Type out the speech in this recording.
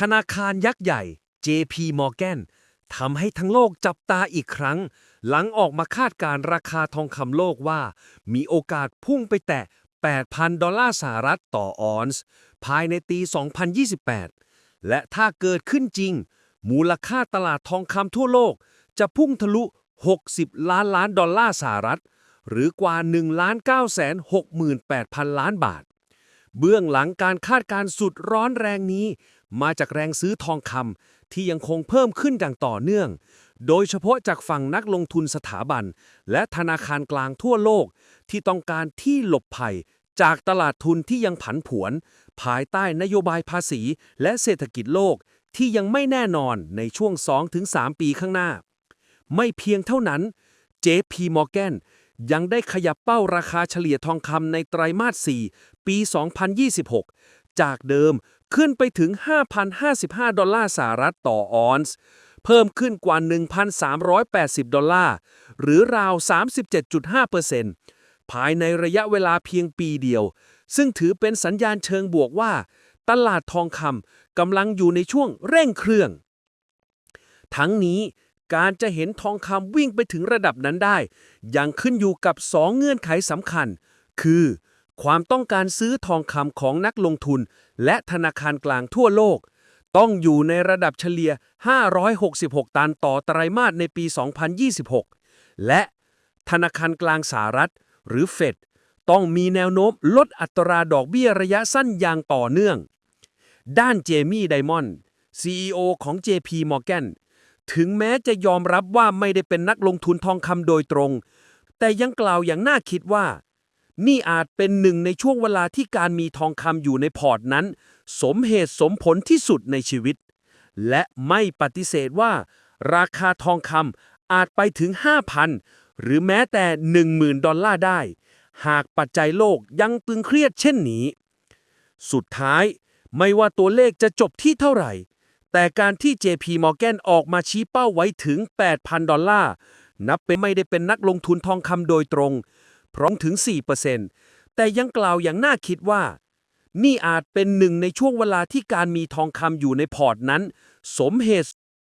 ธนาคารยักษ์ใหญ่ JP Morgan ทำให้ทั้งโลกจับตาอีกครั้ง หลังออกมาคาดการราคาทองคำโลกว่า มีโอกาสพุ่งไปแตะ 8,000 ดอลลาร์สหรัฐต่อออนซ์ ภายในปี 2028 และถ้าเกิดขึ้นจริง มูลค่าตลาดทองคำทั่วโลก จะพุ่งทะลุ 60 ล้านล้านดอลลาร์สหรัฐ หรือกว่า 1 9 6 8 0 0 0 ล้านบาท เบื้องหลังการคาดการสุดร้อนแรงนี้ มาจากแรงซื้อทองคำที่ยังคงเพิ่มขึ้นอย่างต่อเนื่อง โดยเฉพาะจากฝั่งนักลงทุนสถาบัน และธนาคารกลางทั่วโลก ที่ต้องการที่หลบภัย จากตลาดทุนที่ยังผันผวน ภายใต้นโยบายภาษี และเศรษฐกิจโลกที่ยังไม่แน่นอนในช่วง 2-3 ปีข้างหน้า ไม่เพียงเท่านั้น JP Morgan ยังได้ขยับเป้าราคาเฉลี่ยทองคำในไตรมาส 4 ปี 2026 จากเดิมขึ้นไปถึง 5,055 ดอลลาร์สหรัฐต่อออนซ์ เพิ่มขึ้นกว่า 1,380 ดอลลาร์ หรือราว 37.5%ภายในระยะเวลาเพียงปีเดียว ซึ่งถือเป็นสัญญาณเชิงบวกว่า ตลาดทองคำกำลังอยู่ในช่วงเร่งเครื่อง ทั้งนี้ การจะเห็นทองคำวิ่งไปถึงระดับนั้นได้ ยังขึ้นอยู่กับ 2 เงื่อนไขสำคัญ คือ ความต้องการซื้อทองคำของนักลงทุน และธนาคารกลางทั่วโลก ต้องอยู่ในระดับเฉลี่ย 566 ตันต่อไตรมาสในปี 2026 และธนาคารกลางสหรัฐ หรือเฟดต้องมีแนวโน้มลดอัตราดอกเบี้ยระยะสั้นอย่างต่อเนื่อง ด้านเจมี่ไดมอนด์ CEO ของ JP Morgan ถึงแม้จะยอมรับว่าไม่ได้เป็นนักลงทุนทองคำโดยตรง แต่ยังกล่าวอย่างน่าคิดว่า นี่อาจเป็นหนึ่งในช่วงเวลาที่การมีทองคำอยู่ในพอร์ตนั้น สมเหตุสมผลที่สุดในชีวิต และไม่ปฏิเสธว่า ราคาทองคำอาจไปถึง 5,000 หรือแม้แต่ 10,000 ดอลลาร์ได้ หากปัจจัยโลกยังตึงเครียดเช่นนี้ สุดท้ายไม่ว่าตัวเลขจะจบที่เท่าไหร่ แต่การที่ JP Morgan ออกมาชี้เป้าไว้ถึง 8,000 ดอลลาร์ นับเป็นไม่ได้เป็นนักลงทุนทองคำโดยตรง พร้อมถึง 4%แต่ยังกล่าวอย่างน่าคิดว่า นี่อาจเป็นหนึ่งในช่วงเวลาที่การมีทองคำอยู่ในพอร์ตนั้น สมเหตุ